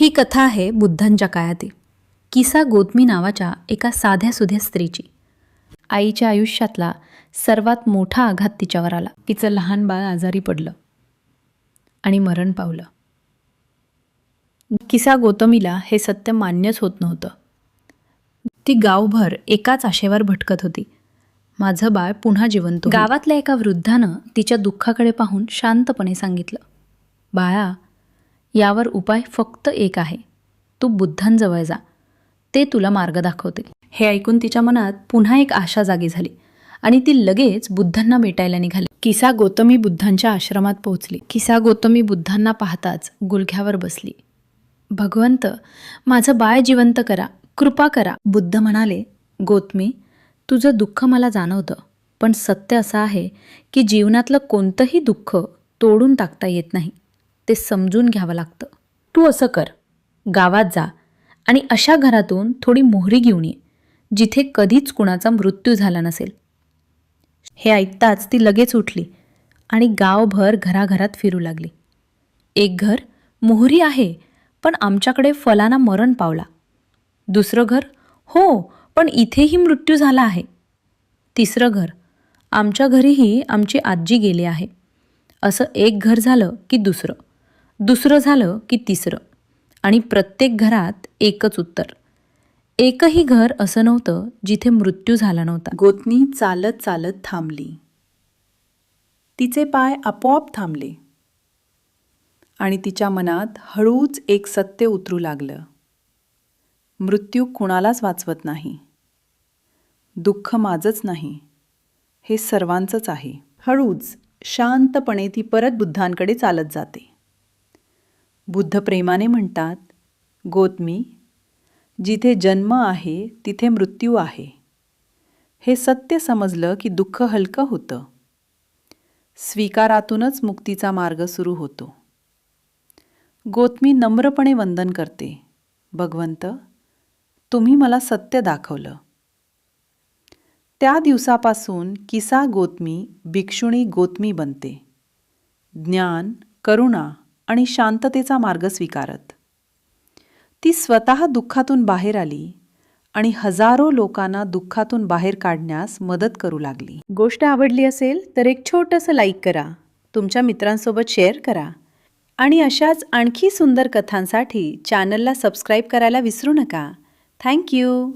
ही कथा आहे बुद्धांच्या काळातील. किसा गोतमी नावाच्या एका साध्या सुध्या स्त्रीची. आईच्या आयुष्यातला सर्वात मोठा आघात तिच्यावर आला. तिचं लहान बाळ आजारी पडलं आणि मरण पावलं. किसा गोतमीला हे सत्य मान्यच होत नव्हतं. ती गावभर एकाच आशेवर भटकत होती. माझं बाळ पुन्हा जिवंत गावातल्या एका वृद्धानं तिच्या दुःखाकडे पाहून शांतपणे सांगितलं बाळा यावर उपाय फक्त एक आहे. तू बुद्धांजवळ जा. ते तुला मार्ग दाखवतील. हे ऐकून तिच्या मनात पुन्हा एक आशा जागी झाली आणि ती लगेच बुद्धांना भेटायला निघाली. किसा गौतमी बुद्धांच्या आश्रमात पोहोचली. किसा गौतमी बुद्धांना पाहताच गुलघ्यावर बसली. भगवंत माझं बाळ जिवंत करा कृपा करा. बुद्ध म्हणाले गौतमी तुझं दुःख मला जाणवतं पण सत्य असं आहे की जीवनातलं कोणतंही दुःख तोडून टाकता येत नाही. ते समजून घ्यावं लागतं. तू असं कर. गावात जा आणि अशा घरातून थोडी मोहरी घेऊन ये जिथे कधीच कुणाचा मृत्यू झाला नसेल. हे ऐकताच ती लगेच उठली आणि गावभर घराघरात फिरू लागली. एक घर मोहरी आहे पण आमच्याकडे फलाना मरण पावला. दुसरं घर हो पण इथेही मृत्यू झाला आहे. तिसरं घर आमच्या घरीही आमची आजी गेली आहे. असं एक घर झालं की दुसरं. दुसरं झालं की तिसरं. आणि प्रत्येक घरात एकच उत्तर. एकही घर असं नव्हतं जिथे मृत्यू झाला नव्हता. गोतनी चालत चालत थांबली. तिचे पाय आपोआप थांबले. आणि तिच्या मनात हळूच एक सत्य उतरू लागलं. मृत्यू कुणालाच वाचवत नाही. दुःख माझंच नाही. हे सर्वांचंच आहे. हळूच शांतपणे ती परत बुद्धांकडे चालत जाते. बुद्ध प्रेमाने म्हणतात गोतमी जिथे जन्म आहे तिथे मृत्यू आहे. हे सत्य समजलं की दुःख हलकं होतं. स्वीकारातूनच मुक्तीचा मार्ग सुरू होतो. गोतमी नम्रपणे वंदन करते भगवंत तुम्ही मला सत्य दाखवलं. त्या दिवसापासून किसा गोतमी भिक्षुणी गोतमी बनते. ज्ञान करुणा आणि शांततेचा मार्ग स्वीकारत. ती स्वतः दुःखातून बाहेर आली आणि हजारो लोकांना दुःखातून बाहेर काढण्यास मदत करू लागली. गोष्ट आवडली असेल तर एक छोटंसं लाईक करा. तुमच्या मित्रांसोबत शेअर करा. आणि अशाच आणखी सुंदर कथांसाठी चॅनलला सबस्क्राईब करायला विसरू नका. थँक्यू